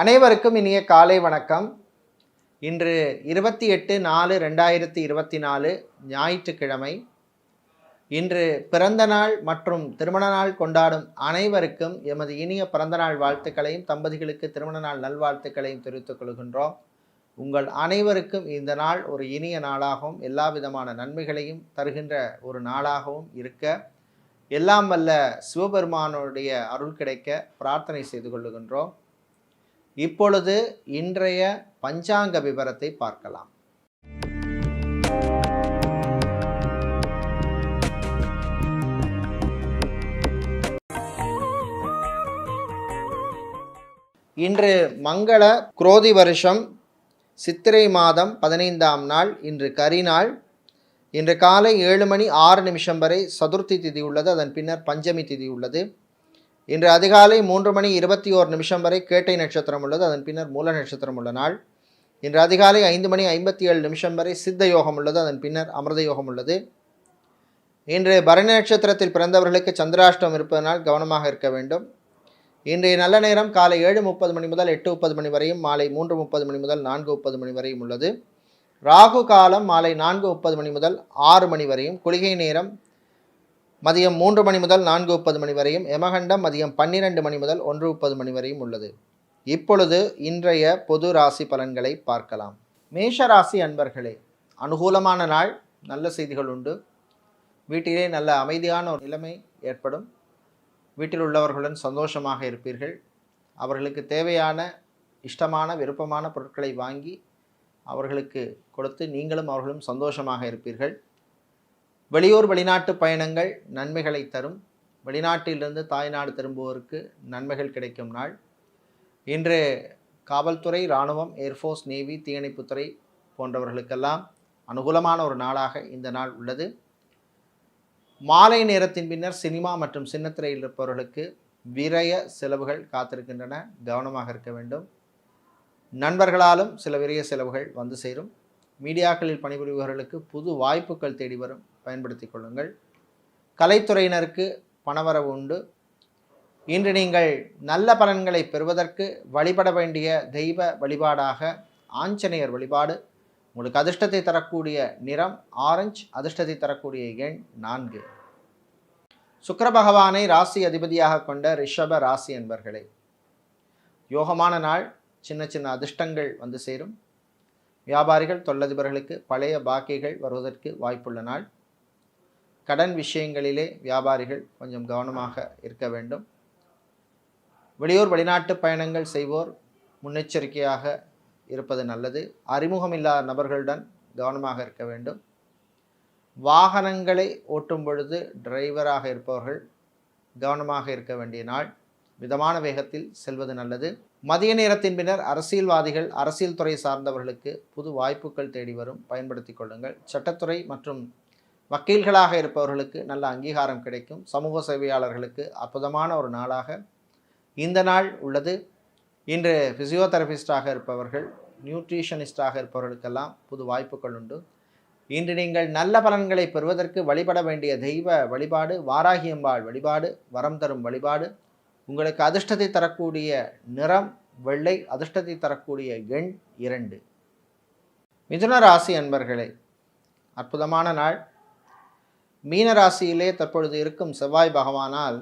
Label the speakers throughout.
Speaker 1: அனைவருக்கும் இனிய காலை வணக்கம். இன்று இருபத்தி எட்டு நாலு ரெண்டாயிரத்தி இருபத்தி நாலு ஞாயிற்றுக்கிழமை. இன்று பிறந்த நாள் மற்றும் திருமண நாள் கொண்டாடும் அனைவருக்கும் எமது இனிய பிறந்த நாள் வாழ்த்துக்களையும் தம்பதிகளுக்கு திருமண நாள் நல்வாழ்த்துக்களையும் தெரிவித்துக் கொள்கின்றோம். உங்கள் அனைவருக்கும் இந்த நாள் ஒரு இனிய நாளாகவும் எல்லா விதமான நன்மைகளையும் தருகின்ற ஒரு நாளாகவும் இருக்க எல்லாம் வல்ல சிவபெருமானுடைய அருள் கிடைக்க பிரார்த்தனை செய்து கொள்ளுகின்றோம். இப்பொழுது இன்றைய பஞ்சாங்க விவரத்தை பார்க்கலாம். இன்று மங்கள குரோதி வருஷம் சித்திரை மாதம் பதினைந்தாம் நாள் இன்று கரிநாள் இன்று காலை ஏழு மணி ஆறு நிமிஷம் வரை சதுர்த்தி திதி உள்ளது அதன் பின்னர் பஞ்சமி திதி உள்ளது. இன்று அதிகாலை மூன்று மணி இருபத்தி ஓர் நிமிஷம் வரை கேட்டை நட்சத்திரம் உள்ளது. அதன் பின்னர் மூல நட்சத்திரம் உள்ள நாள். இன்று அதிகாலை ஐந்து மணி ஐம்பத்தி ஏழு நிமிஷம் வரை சித்த யோகம் உள்ளது. அதன் பின்னர் அமிர்த யோகம் உள்ளது. இன்று பரணி நட்சத்திரத்தில் பிறந்தவர்களுக்கு சந்திராஷ்டம் இருப்பதனால் கவனமாக இருக்க வேண்டும். இன்றைய நல்ல நேரம் காலை ஏழு முப்பது மணி முதல் எட்டு முப்பது மணி வரையும் மாலை மூன்று முப்பது மணி முதல் நான்கு முப்பது மணி வரையும் உள்ளது. ராகு காலம் மாலை நான்கு முப்பது மணி முதல் ஆறு மணி வரையும். குளிகை நேரம் மதியம் மூன்று மணி முதல் நான்கு முப்பது மணி வரையும் யமகண்டம் மதியம் பன்னிரெண்டு மணி முதல் ஒன்று முப்பது மணி வரையும் உள்ளது. இப்பொழுது இன்றைய பொது ராசி பலன்களை பார்க்கலாம். மேஷ ராசி அன்பர்களே அனுகூலமான நாள் நல்ல செய்திகள் உண்டு. வீட்டிலே நல்ல அமைதியான ஒரு நிலைமை ஏற்படும். வீட்டில் உள்ளவர்களுடன் சந்தோஷமாக இருப்பீர்கள். அவர்களுக்கு தேவையான இஷ்டமான விருப்பமான பொருட்களை வாங்கி அவர்களுக்கு கொடுத்து நீங்களும் அவர்களும் சந்தோஷமாக இருப்பீர்கள். வெளியூர் வெளிநாட்டு பயணங்கள் நன்மைகளை தரும். வெளிநாட்டிலிருந்து தாய்நாடு திரும்புவோருக்கு நன்மைகள் கிடைக்கும் நாள். இன்று காவல்துறை இராணுவம் ஏர்ஃபோர்ஸ் நேவி தீயணைப்புத்துறை போன்றவர்களுக்கெல்லாம் அனுகூலமான ஒரு நாளாக இந்த நாள் உள்ளது. மாலை நேரத்தின் பின்னர் சினிமா மற்றும் சின்னத்திரையில் இருப்பவர்களுக்கு விரய செலவுகள் காத்திருக்கின்றன. கவனமாக இருக்க வேண்டும். நண்பர்களாலும் சில விரய செலவுகள் வந்து சேரும். மீடியாக்களில் பணிபுரிபவர்களுக்கு புது வாய்ப்புகள் தேடி வரும். பயன்படுத்தி கொள்ளுங்கள். கலைத்துறையினருக்கு பணவரவு உண்டு. இன்று நீங்கள் நல்ல பலன்களை பெறுவதற்கு வழிபட வேண்டிய தெய்வ வழிபாடாக ஆஞ்சநேயர் வழிபாடு. உங்களுக்கு அதிர்ஷ்டத்தை தரக்கூடிய நிறம் ஆரஞ்சு அதிர்ஷ்டத்தை தரக்கூடிய எண் நான்கு. சுக்கர பகவானை ராசி அதிபதியாக கொண்ட ரிஷப ராசி என்பர்களே யோகமான நாள் சின்ன சின்ன அதிர்ஷ்டங்கள் வந்து சேரும். வியாபாரிகள் தொழிலதிபர்களுக்கு பழைய பாக்கிகள் வருவதற்கு வாய்ப்புள்ள நாள். கடன் விஷயங்களிலே வியாபாரிகள் கொஞ்சம் கவனமாக இருக்க வேண்டும். வெளியூர் வெளிநாட்டு பயணங்கள் செய்வோர் முன்னெச்சரிக்கையாக இருப்பது நல்லது. அறிமுகமில்லாத நபர்களுடன் கவனமாக இருக்க வேண்டும். வாகனங்களை ஓட்டும் பொழுது டிரைவராக இருப்பவர்கள் கவனமாக இருக்க வேண்டிய நாள். மிதமான வேகத்தில் செல்வது நல்லது. மதிய நேரத்தின் பின்னர் அரசியல்வாதிகள் அரசியல் துறை சார்ந்தவர்களுக்கு புது வாய்ப்புகள் தேடி வரும். பயன்படுத்தி கொள்ளுங்கள். சட்டத்துறை மற்றும் வக்கீல்களாக இருப்பவர்களுக்கு நல்ல அங்கீகாரம் கிடைக்கும். சமூக சேவையாளர்களுக்கு அற்புதமான ஒரு நாளாக இந்த நாள் உள்ளது. இன்று ஃபிசியோதெரபிஸ்டாக இருப்பவர்கள் நியூட்ரிஷனிஸ்டாக இருப்பவர்களுக்கெல்லாம் புது வாய்ப்புகள் உண்டு. இன்று நீங்கள் நல்ல பலன்களை பெறுவதற்கு வழிபட வேண்டிய தெய்வ வழிபாடு வாராகியம்பாள் வழிபாடு வரம் தரும் வழிபாடு உங்களுக்கு அதிர்ஷ்டத்தை தரக்கூடிய நிறம் வெள்ளை அதிர்ஷ்டத்தை தரக்கூடிய எண் இரண்டு. மிதுன ராசி அன்பர்களே அற்புதமான நாள். மீனராசியிலே தற்பொழுது இருக்கும் செவ்வாய் பகவானால்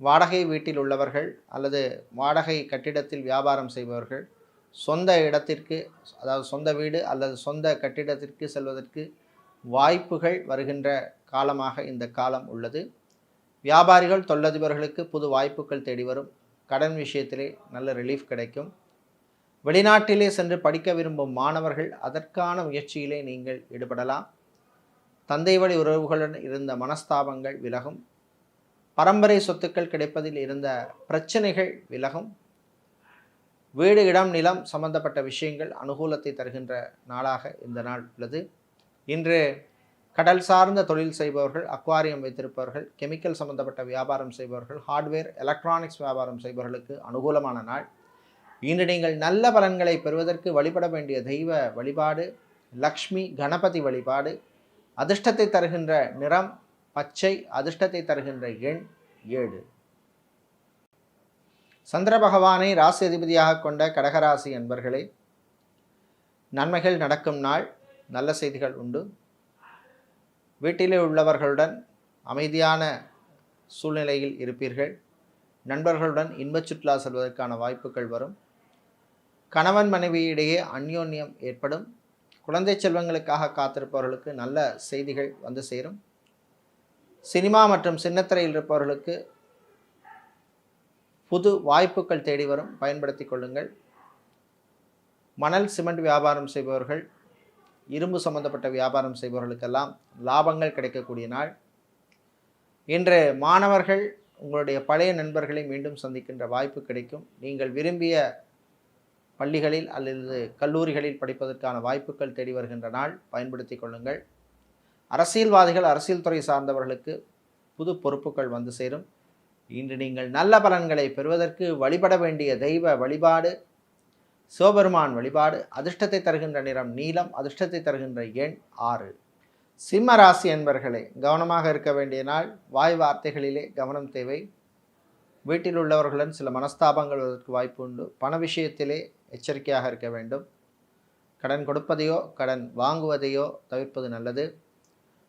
Speaker 1: வாடகை வீட்டில் உள்ளவர்கள் அல்லது வாடகை கட்டிடத்தில் வியாபாரம் செய்பவர்கள் சொந்த இடத்திற்கு அதாவது சொந்த வீடு அல்லது சொந்த கட்டிடத்திற்கு செல்வதற்கு வாய்ப்புகள் வருகின்ற காலமாக இந்த காலம் உள்ளது. வியாபாரிகள் தொழிலதிபர்களுக்கு புது வாய்ப்புகள் தேடி வரும். கடன் விஷயத்திலே நல்ல ரிலீஃப் கிடைக்கும். வெளிநாட்டிலே சென்று படிக்க விரும்பும் மாணவர்கள் அதற்கான முயற்சியிலே நீங்கள் ஈடுபடலாம். தந்தை வழி உறவுகளுடன் இருந்த மனஸ்தாபங்கள் விலகும். பரம்பரை சொத்துக்கள் கிடைப்பதில் இருந்த பிரச்சனைகள் விலகும். வீடு இடம் நிலம் சம்பந்தப்பட்ட விஷயங்கள் அனுகூலத்தை தருகின்ற நாளாக இந்த நாள் உள்ளது. இன்று கடல் சார்ந்த தொழில் செய்பவர்கள் அக்வாரியம் வைத்திருப்பவர்கள் கெமிக்கல் சம்பந்தப்பட்ட வியாபாரம் செய்பவர்கள் ஹார்ட்வேர் எலக்ட்ரானிக்ஸ் வியாபாரம் செய்பவர்களுக்கு அனுகூலமான நாள். இன்று நீங்கள் நல்ல பலன்களை பெறுவதற்கு வழிபட வேண்டிய தெய்வ வழிபாடு லக்ஷ்மி கணபதி வழிபாடு அதிர்ஷ்டத்தை தருகின்ற நிறம் பச்சை அதிர்ஷ்டத்தை தருகின்ற எண் ஏழு. சந்திர பகவானை ராசி அதிபதியாக கொண்ட கடகராசி என்பர்களே நன்மைகள் நடக்கும் நாள் நல்ல செய்திகள் உண்டு. வீட்டிலே உள்ளவர்களுடன் அமைதியான சூழ்நிலையில் இருப்பீர்கள். நண்பர்களுடன் இன்பச் சுற்றுலா செல்வதற்கான வாய்ப்புகள் வரும். கணவன் மனைவியிடையே அந்யோன்யம் ஏற்படும். குழந்தை செல்வங்களுக்காக காத்திருப்பவர்களுக்கு நல்ல செய்திகள் வந்து சேரும். சினிமா மற்றும் சின்னத்திரையில் இருப்பவர்களுக்கு புது வாய்ப்புகள் தேடி வரும். பயன்படுத்தி கொள்ளுங்கள். மணல் சிமெண்ட் வியாபாரம் செய்பவர்கள் இரும்பு சம்பந்தப்பட்ட வியாபாரம் செய்பவர்களுக்கெல்லாம் லாபங்கள் கிடைக்கக்கூடிய நாள். இன்று மாணவர்கள் உங்களுடைய பழைய நண்பர்களை மீண்டும் சந்திக்கின்ற வாய்ப்பு கிடைக்கும். நீங்கள் விரும்பிய பள்ளிகளில் அல்லது கல்லூரிகளில் படிப்பதற்கான வாய்ப்புகள் தேடி வருகின்ற நாள். பயன்படுத்தி கொள்ளுங்கள். அரசியல்வாதிகள் அரசியல் துறை சார்ந்தவர்களுக்கு புது பொறுப்புகள் வந்து சேரும். இன்று நீங்கள் நல்ல பலன்களை பெறுவதற்கு வழிபட வேண்டிய தெய்வ வழிபாடு சிவபெருமான் வழிபாடு அதிர்ஷ்டத்தை தருகின்ற நிறம் நீலம் அதிர்ஷ்டத்தை தருகின்ற எண் ஆறு. சிம்ம ராசி என்பர்களே கவனமாக இருக்க வேண்டிய நாள். வாய் வார்த்தைகளிலே கவனம் தேவை. வீட்டில் உள்ளவர்களுடன் சில மனஸ்தாபங்கள் வருவதற்கு வாய்ப்பு உண்டு. பண விஷயத்திலே எச்சரிக்கையாக இருக்க வேண்டும். கடன் கொடுப்பதையோ கடன் வாங்குவதையோ தவிர்ப்பது நல்லது.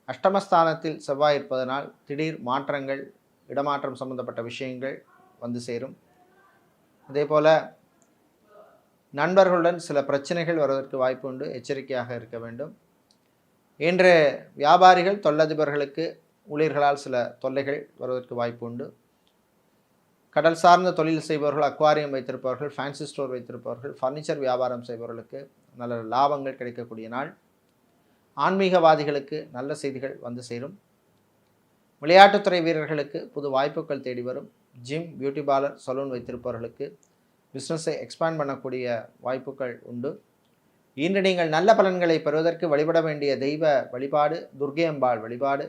Speaker 1: அஷ்டமஸ்தானத்தில் செவ்வாய் இருப்பதனால் திடீர் மாற்றங்கள் இடமாற்றம் சம்பந்தப்பட்ட விஷயங்கள் வந்து சேரும். அதே போல் நண்பர்களுடன் சில பிரச்சனைகள் வருவதற்கு வாய்ப்பு உண்டு. எச்சரிக்கையாக இருக்க வேண்டும். இன்று வியாபாரிகள் தொழிலதிபர்களுக்கு ஊழியர்களால் சில தொல்லைகள் வருவதற்கு வாய்ப்பு உண்டு. கடல் சார்ந்த தொழில் செய்பவர்கள் அக்வாரியம் வைத்திருப்பவர்கள் ஃபேன்சி ஸ்டோர் வைத்திருப்பவர்கள் ஃபர்னிச்சர் வியாபாரம் செய்பவர்களுக்கு நல்ல லாபங்கள் கிடைக்கக்கூடிய நாள். ஆன்மீகவாதிகளுக்கு நல்ல செய்திகள் வந்து சேரும். விளையாட்டுத்துறை வீரர்களுக்கு புது வாய்ப்புகள் தேடி வரும். ஜிம் பியூட்டி பார்லர் சலூன் வைத்திருப்பவர்களுக்கு பிஸ்னஸை எக்ஸ்பேண்ட் பண்ணக்கூடிய வாய்ப்புகள் உண்டு. இன்று நீங்கள் நல்ல பலன்களை பெறுவதற்கு வழிபட வேண்டிய தெய்வ வழிபாடு துர்கை அம்பாள் வழிபாடு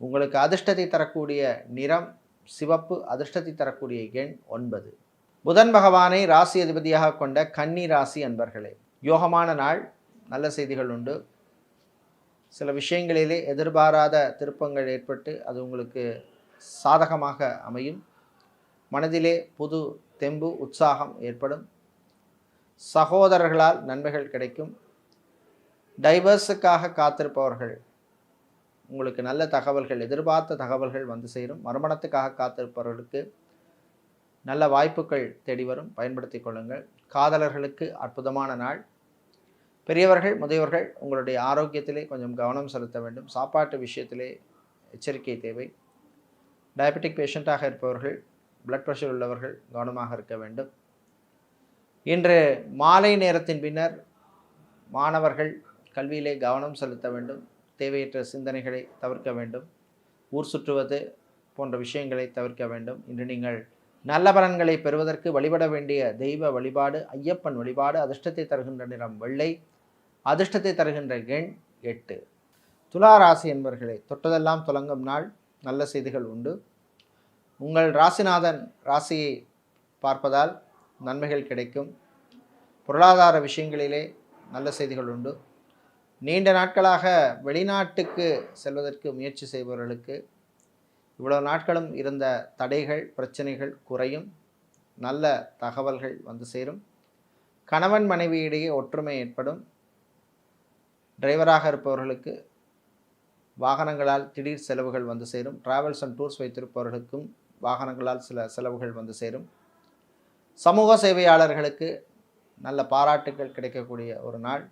Speaker 1: உங்களுக்கு அதிர்ஷ்டத்தை தரக்கூடிய நிறம் சிவப்பு அதிர்ஷ்டத்தை தரக்கூடிய எண் ஒன்பது. புதன் பகவானை ராசி அதிபதியாக கொண்ட கன்னி ராசி அன்பர்களே யோகமான நாள் நல்ல செய்திகள் உண்டு. சில விஷயங்களிலே எதிர்பாராத திருப்பங்கள் ஏற்பட்டு அது உங்களுக்கு சாதகமாக அமையும். மனதிலே புது தெம்பு உற்சாகம் ஏற்படும். சகோதரர்களால் நன்மைகள் கிடைக்கும். டைவர்ஸுக்காக காத்திருப்பவர்கள் உங்களுக்கு நல்ல தகவல்கள் எதிர்பார்த்த தகவல்கள் வந்து சேரும். மறுமணத்துக்காக காத்திருப்பவர்களுக்கு நல்ல வாய்ப்புகள் தேடி வரும். பயன்படுத்தி கொள்ளுங்கள். காதலர்களுக்கு அற்புதமான நாள். பெரியவர்கள் முதியவர்கள் உங்களுடைய ஆரோக்கியத்திலே கொஞ்சம் கவனம் செலுத்த வேண்டும். சாப்பாட்டு விஷயத்திலே எச்சரிக்கை தேவை. டயபெட்டிக் பேஷண்ட்டாக இருப்பவர்கள் பிளட் ப்ரெஷர் உள்ளவர்கள் கவனமாக இருக்க வேண்டும். இன்று மாலை நேரத்தின் பின்னர் மாணவர்கள் கல்வியிலே கவனம் செலுத்த வேண்டும். தேவையற்ற சிந்தனைகளை தவிர்க்க வேண்டும். ஊர் சுற்றுவது போன்ற விஷயங்களை தவிர்க்க வேண்டும். இன்று நீங்கள் நல்ல பலன்களை பெறுவதற்கு வழிபட வேண்டிய தெய்வ வழிபாடு ஐயப்பன் வழிபாடு அதிர்ஷ்டத்தை தருகின்ற நிறம் வெள்ளை அதிர்ஷ்டத்தை தருகின்ற எண் எட்டு. துலா ராசி என்பர்களே தொட்டதெல்லாம் துலங்கும் நாள் நல்ல செய்திகள் உண்டு. உங்கள் ராசிநாதன் ராசியை பார்ப்பதால் நன்மைகள் கிடைக்கும். பொருளாதார விஷயங்களிலே நல்ல செய்திகள் உண்டு. நீண்ட நாட்களாக வெளிநாட்டுக்கு செல்வதற்கு முயற்சி செய்பவர்களுக்கு இவ்வளவு நாட்களும் இருந்த தடைகள் பிரச்சனைகள் குறையும். நல்ல தகவல்கள் வந்து சேரும். கணவன் மனைவியிடையே ஒற்றுமை ஏற்படும். டிரைவராக இருப்பவர்களுக்கு வாகனங்களால் திடீர் செலவுகள் வந்து சேரும். டிராவல்ஸ் அண்ட் டூர்ஸ் வைத்திருப்பவர்களுக்கும் வாகனங்களால் சில செலவுகள் வந்து சேரும். சமூக சேவையாளர்களுக்கு நல்ல பாராட்டுகள் கிடைக்கக்கூடிய ஒரு நாள்.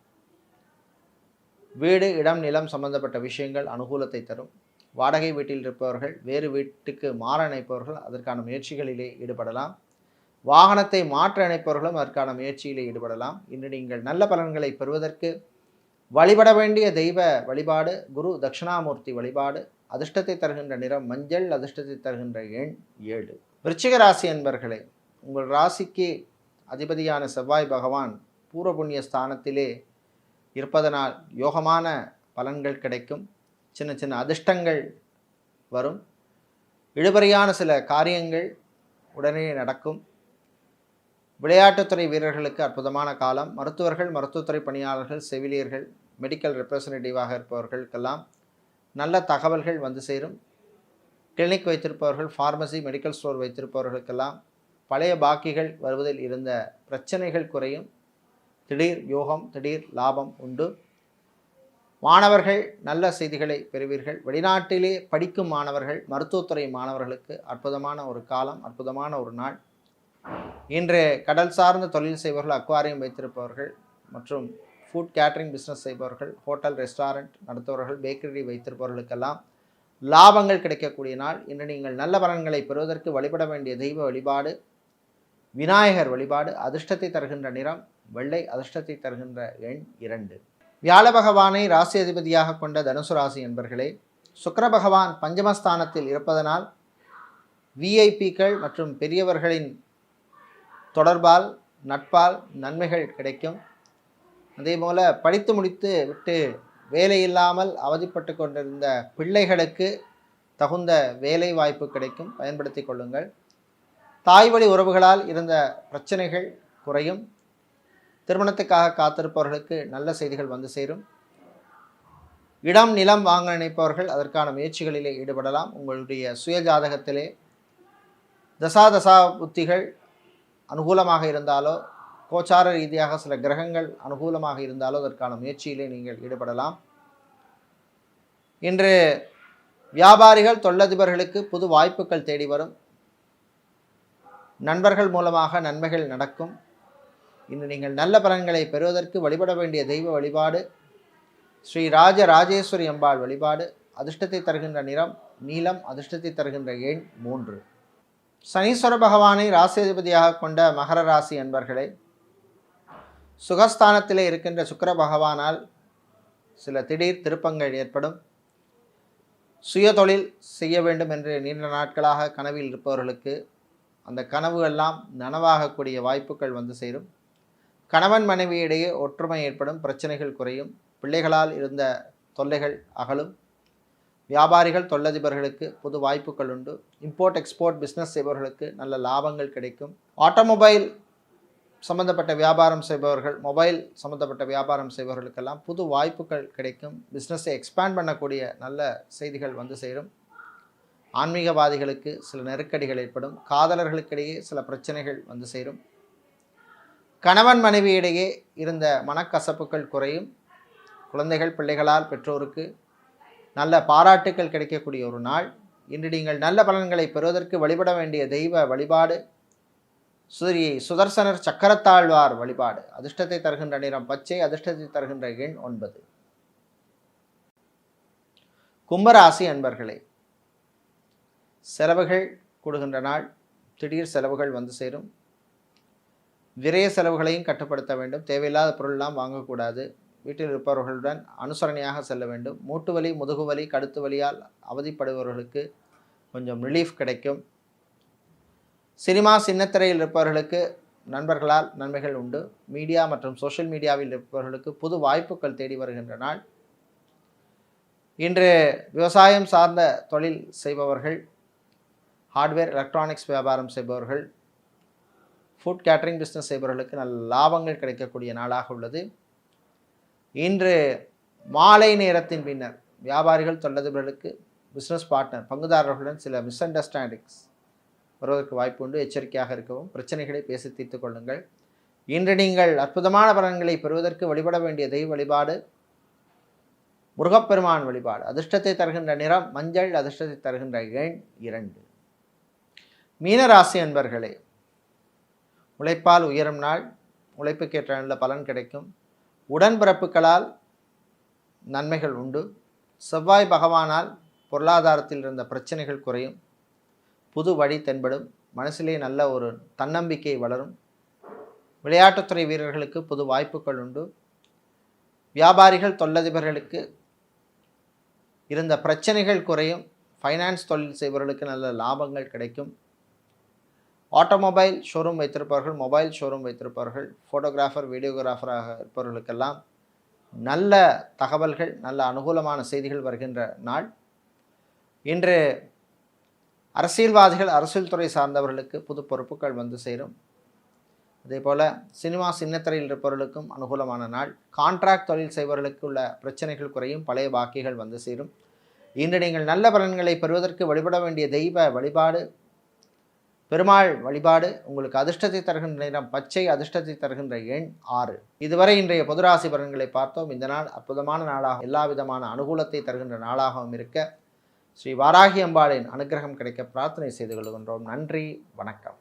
Speaker 1: வீடு இடம் நிலம் சம்பந்தப்பட்ட விஷயங்கள் அனுகூலத்தை தரும். வாடகை வீட்டில் இருப்பவர்கள் வேறு வீட்டுக்கு மாற நினைப்பவர்கள் அதற்கான முயற்சிகளிலே ஈடுபடலாம். வாகனத்தை மாற்ற நினைப்பவர்களும் அதற்கான முயற்சியிலே ஈடுபடலாம். இன்று நீங்கள் நல்ல பலன்களை பெறுவதற்கு வழிபட வேண்டிய தெய்வ வழிபாடு குரு தட்சிணாமூர்த்தி வழிபாடு அதிர்ஷ்டத்தை தருகின்ற நிறம் மஞ்சள் அதிர்ஷ்டத்தை தருகின்ற எண் ஏழு. விருச்சிக ராசி என்பர்களே உங்கள் ராசிக்கு அதிபதியான செவ்வாய் பகவான் பூர புண்ணிய ஸ்தானத்திலே இருப்பதனால் யோகமான பலன்கள் கிடைக்கும். சின்ன சின்ன அதிர்ஷ்டங்கள் வரும். இழுபறியான சில காரியங்கள் உடனே நடக்கும். விளையாட்டுத்துறை வீரர்களுக்கு அற்புதமான காலம். மருத்துவர்கள் மருத்துவத்துறை பணியாளர்கள் செவிலியர்கள் மெடிக்கல் ரெப்ரசன்டேட்டிவாக இருப்பவர்களுக்கெல்லாம் நல்ல தகவல்கள் வந்து சேரும். கிளினிக் வைத்திருப்பவர்கள் ஃபார்மசி மெடிக்கல் ஸ்டோர் வைத்திருப்பவர்களுக்கெல்லாம் பழைய பாக்கிகள் வருவதில் இருந்த பிரச்சனைகள் குறையும். திடீர் யோகம் திடீர் லாபம் உண்டு. மாணவர்கள் நல்ல செய்திகளை பெறுவீர்கள். வெளிநாட்டிலே படிக்கும் மாணவர்கள் மருத்துவத்துறை மாணவர்களுக்கு அற்புதமான ஒரு காலம் அற்புதமான ஒரு நாள். இன்று கடல் சார்ந்த தொழில் செய்பவர்கள் அக்வாரியம் வைத்திருப்பவர்கள் மற்றும் ஃபுட் கேட்டரிங் பிஸ்னஸ் செய்பவர்கள் ஹோட்டல் ரெஸ்டாரண்ட் நடத்துபவர்கள் பேக்கரி வைத்திருப்பவர்களுக்கெல்லாம் லாபங்கள் கிடைக்கக்கூடிய நாள். இன்று நீங்கள் நல்ல பலன்களை பெறுவதற்கு வழிபட வேண்டிய தெய்வ வழிபாடு விநாயகர் வழிபாடு அதிர்ஷ்டத்தை தருகின்ற நிறம். வெள்ளை அதிர்ஷ்டத்தை தருகின்ற எண் இரண்டு. வியாழ பகவானை ராசி அதிபதியாக கொண்ட தனுசு ராசி என்பர்களே சுக்கர பகவான் பஞ்சமஸ்தானத்தில் இருப்பதனால் விஐபிக்கள் மற்றும் பெரியவர்களின் தொடர்பால் நட்பால் நன்மைகள் கிடைக்கும். அதே போல் படித்து முடித்து விட்டு வேலை இல்லாமல் அவதிப்பட்டு கொண்டிருந்த பிள்ளைகளுக்கு தகுந்த வேலை வாய்ப்பு கிடைக்கும். பயன்படுத்தி கொள்ளுங்கள். தாய் வழி உறவுகளால் இருந்த பிரச்சனைகள் குறையும். திருமணத்துக்காக காத்திருப்பவர்களுக்கு நல்ல செய்திகள் வந்து சேரும். இடம் நிலம் வாங்க நினைப்பவர்கள் அதற்கான முயற்சிகளிலே ஈடுபடலாம். உங்களுடைய சுய ஜாதகத்திலே தசா தசா புத்திகள் அனுகூலமாக இருந்தாலோ கோச்சார ரீதியாக சில கிரகங்கள் அனுகூலமாக இருந்தாலோ அதற்கான முயற்சியிலே நீங்கள் ஈடுபடலாம். இன்று வியாபாரிகள் தொழிலதிபர்களுக்கு புது வாய்ப்புகள் தேடி வரும். நண்பர்கள் மூலமாக நன்மைகள் நடக்கும். இன்று நீங்கள் நல்ல பலன்களை பெறுவதற்கு வழிபட வேண்டிய தெய்வ வழிபாடு ஸ்ரீ ராஜ ராஜேஸ்வரி அம்பாள் வழிபாடு அதிர்ஷ்டத்தை தருகின்ற நிறம் நீலம் அதிர்ஷ்டத்தை தருகின்ற எண் மூன்று. சனீஸ்வர பகவானை ராசியதிபதியாக கொண்ட மகர ராசி அன்பர்களே சுகஸ்தானத்திலே இருக்கின்ற சுக்கர பகவானால் சில திடீர் திருப்பங்கள் ஏற்படும். சுய தொழில் செய்ய வேண்டும் என்று நீண்ட நாட்களாக கனவில் இருப்பவர்களுக்கு அந்த கனவு எல்லாம் நனவாகக்கூடிய வாய்ப்புகள் வந்து சேரும். கணவன் மனைவியிடையே ஒற்றுமை ஏற்படும் பிரச்சனைகள் குறையும் பிள்ளைகளால் இருந்த தொல்லைகள் அகலும் வியாபாரிகள் தொழிலதிபர்களுக்கு புது வாய்ப்புகள் உண்டு இம்போர்ட் எக்ஸ்போர்ட் பிஸ்னஸ் செய்பவர்களுக்கு நல்ல லாபங்கள் கிடைக்கும். ஆட்டோமொபைல் சம்பந்தப்பட்ட வியாபாரம் செய்பவர்கள் மொபைல் சம்பந்தப்பட்ட வியாபாரம் செய்பவர்களுக்கெல்லாம் புது வாய்ப்புகள் கிடைக்கும். பிஸ்னஸை எக்ஸ்பேண்ட் பண்ணக்கூடிய நல்ல செய்திகள் வந்து சேரும். ஆன்மீகவாதிகளுக்கு சில நெருக்கடிகள் ஏற்படும் காதலர்களுக்கிடையே சில பிரச்சனைகள் வந்து சேரும். கணவன் மனைவியிடையே இருந்த மனக்கசப்புகள் குறையும். குழந்தைகள் பிள்ளைகளால் பெற்றோருக்கு நல்ல பாராட்டுக்கள் கிடைக்கக்கூடிய ஒரு நாள். இன்று நீங்கள் நல்ல பலன்களை பெறுவதற்கு வழிபட வேண்டிய தெய்வ வழிபாடு சூரியை சுதர்சனர் சக்கரத்தாழ்வார் வழிபாடு. அதிர்ஷ்டத்தை தருகின்ற நிறம் பச்சை அதிர்ஷ்டத்தை தருகின்ற எண் ஒன்பது. கும்பராசி அன்பர்களே செலவுகள் கூடுகின்ற நாள். திடீர் செலவுகள் வந்து சேரும். விரய செலவுகளையும் கட்டுப்படுத்த வேண்டும். தேவையில்லாத பொருள்லாம் வாங்கக்கூடாது. வீட்டில் இருப்பவர்களுடன் அனுசரணையாக செல்ல வேண்டும். மூட்டு வலி முதுகு வலி கடுத்து வலியால் அவதிப்படுபவர்களுக்கு கொஞ்சம் ரிலீஃப் கிடைக்கும். சினிமா சின்னத்திரையில் இருப்பவர்களுக்கு நண்பர்களால் நன்மைகள் உண்டு. மீடியா மற்றும் சோஷியல் மீடியாவில் இருப்பவர்களுக்கு புது வாய்ப்புகள் தேடி வருகின்ற நாள். இன்று விவசாயம் சார்ந்த தொழில் செய்பவர்கள் ஹார்ட்வேர் எலக்ட்ரானிக்ஸ் வியாபாரம் செய்பவர்கள் ஃபுட் கேட்டரிங் பிஸ்னஸ் செய்பவர்களுக்கு நல்ல லாபங்கள் கிடைக்கக்கூடிய நாளாக உள்ளது. இன்று மாலை நேரத்தின் பின்னர் வியாபாரிகள் தொல்லதிபர்களுக்கு பிஸ்னஸ் பார்ட்னர் பங்குதாரர்களுடன் சில மிஸ் அண்டர்ஸ்டாண்டிங்ஸ் வருவதற்கு வாய்ப்பு உண்டு. எச்சரிக்கையாக இருக்கவும் பிரச்சனைகளை பேசி தீர்த்து கொள்ளுங்கள். இன்று நீங்கள் அற்புதமான பலன்களை பெறுவதற்கு வழிபட வேண்டிய தெய்வ வழிபாடு முருகப்பெருமான் வழிபாடு அதிர்ஷ்டத்தை தருகின்ற நிறம் மஞ்சள் அதிர்ஷ்டத்தை தருகின்ற எண் இரண்டு. மீனராசி அன்பர்களே உழைப்பால் உயரும் நாள் உழைப்புக்கேற்ற நல்ல பலன் கிடைக்கும். உடன்பிறப்புகளால் நன்மைகள் உண்டு. செவ்வாய் பகவானால் பொருளாதாரத்தில் இருந்த பிரச்சனைகள் குறையும். புது வழி தென்படும். மனசிலே நல்ல ஒரு தன்னம்பிக்கை வளரும். விளையாட்டுத்துறை வீரர்களுக்கு புது வாய்ப்புகள் உண்டு. வியாபாரிகள் தொழிலதிபர்களுக்கு இருந்த பிரச்சனைகள் குறையும். ஃபைனான்ஸ் தொழில் செய்பவர்களுக்கு நல்ல லாபங்கள் கிடைக்கும். ஆட்டோமொபைல் ஷோரூம் வைத்திருப்பவர்கள் மொபைல் ஷோரூம் வைத்திருப்பவர்கள் ஃபோட்டோகிராஃபர் வீடியோகிராஃபராக இருப்பவர்களுக்கெல்லாம் நல்ல தகவல்கள் நல்ல அனுகூலமான செய்திகள் வருகின்ற நாள். இன்று அரசியல்வாதிகள் அரசியல் துறை சார்ந்தவர்களுக்கு புது பொறுப்புகள் வந்து சேரும். அதே போல் சினிமா சின்னத்திரையில் இருப்பவர்களுக்கும் அனுகூலமான நாள். கான்ட்ராக்ட் தொழில் செய்பவர்களுக்கு உள்ள பிரச்சனைகள் குறையும் பழைய பாக்கிகள் வந்து சேரும். இன்று நீங்கள் நல்ல பலன்களை பெறுவதற்கு வழிபட வேண்டிய தெய்வ வழிபாடு பெருமாள் வழிபாடு உங்களுக்கு அதிர்ஷ்டத்தை தருகின்ற நேரம் பச்சை அதிர்ஷ்டத்தை தருகின்ற எண் ஆறு. இதுவரை இன்றைய பொதுராசி பலன்களை பார்த்தோம். இந்த நாள் அற்புதமான நாளாக எல்லா விதமான அனுகூலத்தை தருகின்ற நாளாகவும் இருக்க. ஸ்ரீ வாராகி அம்பாளின் அனுகிரகம் கிடைக்க பிரார்த்தனை செய்து கொள்கின்றோம். நன்றி வணக்கம்.